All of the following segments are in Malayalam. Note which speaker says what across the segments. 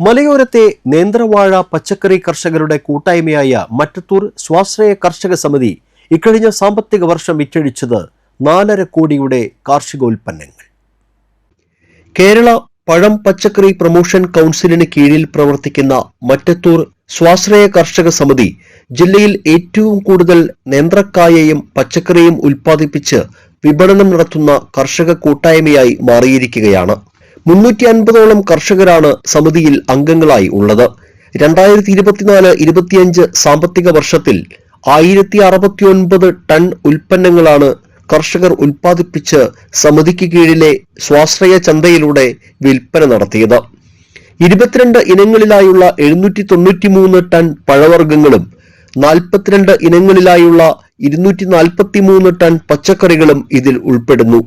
Speaker 1: മലയോരത്തെ നേന്ത്രവാഴ പച്ചക്കറി കർഷകരുടെ കൂട്ടായ്മയായ മറ്റത്തൂർ സ്വാശ്രയ കർഷക സമിതി ഇക്കഴിഞ്ഞ സാമ്പത്തിക വർഷം വിറ്റഴിച്ചത് നാലര കോടിയുടെ കാർഷികോൽപ്പന്നങ്ങൾ. കേരള പഴം പച്ചക്കറി പ്രൊമോഷൻ കൗൺസിലിന് കീഴിൽ പ്രവർത്തിക്കുന്ന മറ്റത്തൂർ സ്വാശ്രയ കർഷക സമിതി ജില്ലയിൽ ഏറ്റവും കൂടുതൽ നേന്ത്രക്കായയും പച്ചക്കറിയും ഉൽപ്പാദിപ്പിച്ച് വിപണനം നടത്തുന്ന കർഷക കൂട്ടായ്മയായി മാറിയിരിക്കുകയാണ്. മുന്നൂറ്റി അൻപതോളം കർഷകരാണ് സമിതിയിൽ അംഗങ്ങളായി ഉള്ളത്. രണ്ടായിരത്തി ഇരുപത്തിനാല് ഇരുപത്തിയഞ്ച് സാമ്പത്തിക വർഷത്തിൽ ആയിരത്തി അറുപത്തിയൊൻപത് ടൺ ഉൽപ്പന്നങ്ങളാണ് കർഷകർ ഉൽപ്പാദിപ്പിച്ച് സമിതിക്ക് കീഴിലെ സ്വാശ്രയ ചന്തയിലൂടെ വിൽപ്പന നടത്തിയത്. ഇരുപത്തിരണ്ട് ഇനങ്ങളിലായുള്ള എഴുന്നൂറ്റി തൊണ്ണൂറ്റിമൂന്ന് ടൺ പഴവർഗങ്ങളും നാൽപ്പത്തിരണ്ട് ഇനങ്ങളിലായുള്ള ഇരുന്നൂറ്റി നാൽപ്പത്തിമൂന്ന് ടൺ പച്ചക്കറികളും ഇതിൽ ഉൾപ്പെടുന്നു.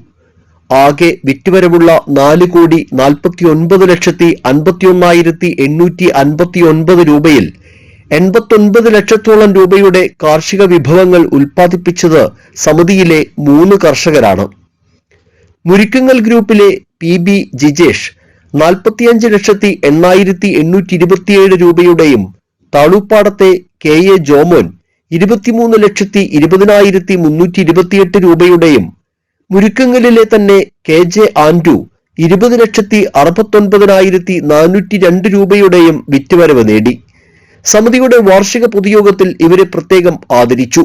Speaker 1: ആകെ വിറ്റുവരവുള്ള നാല് കോടി നാൽപ്പത്തി ഒൻപത് ലക്ഷത്തി അൻപത്തി ഒന്നായിരത്തി എണ്ണൂറ്റി അൻപത്തി ഒൻപത് രൂപയിൽ എൺപത്തൊൻപത് ലക്ഷത്തോളം രൂപയുടെ കാർഷിക വിഭവങ്ങൾ ഉൽപ്പാദിപ്പിച്ചത് സമിതിയിലെ മൂന്ന് കർഷകരാണ്. മുരിക്കങ്ങൽ ഗ്രൂപ്പിലെ പി ബി ജിജേഷ് നാൽപ്പത്തിയഞ്ച് ലക്ഷത്തി എണ്ണായിരത്തി എണ്ണൂറ്റി ഇരുപത്തിയേഴ് രൂപയുടെയും താളൂപ്പാടത്തെ കെ എ ജോമോൻ ഇരുപത്തിമൂന്ന് ലക്ഷത്തി ഇരുപതിനായിരത്തി മുന്നൂറ്റി ഇരുപത്തിയെട്ട് രൂപയുടെയും മുരിക്കങ്ങലിലെ തന്നെ കെ ജെ ആൻഡു ഇരുപത് ലക്ഷത്തി അറുപത്തൊൻപതിനായിരത്തി നാനൂറ്റി രണ്ട് രൂപയുടെയും വിറ്റുവരവ് നേടി. സമിതിയുടെ വാർഷിക പൊതുയോഗത്തിൽ ഇവരെ പ്രത്യേകം ആദരിച്ചു.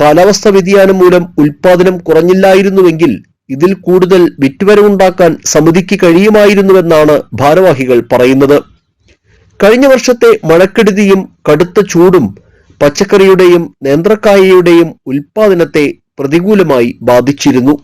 Speaker 1: കാലാവസ്ഥ വ്യതിയാനം മൂലം ഉൽപാദനം കുറഞ്ഞില്ലായിരുന്നുവെങ്കിൽ ഇതിൽ കൂടുതൽ വിറ്റുവരവുണ്ടാക്കാൻ സമിതിക്ക് കഴിയുമായിരുന്നുവെന്നാണ് ഭാരവാഹികൾ പറയുന്നത്. കഴിഞ്ഞ വർഷത്തെ മഴക്കെടുതിയും കടുത്ത ചൂടും പച്ചക്കറിയുടെയും നേന്ത്രക്കായയുടെയും ഉൽപാദനത്തെ പ്രതികൂലമായി ബാധിച്ചിരുന്നു.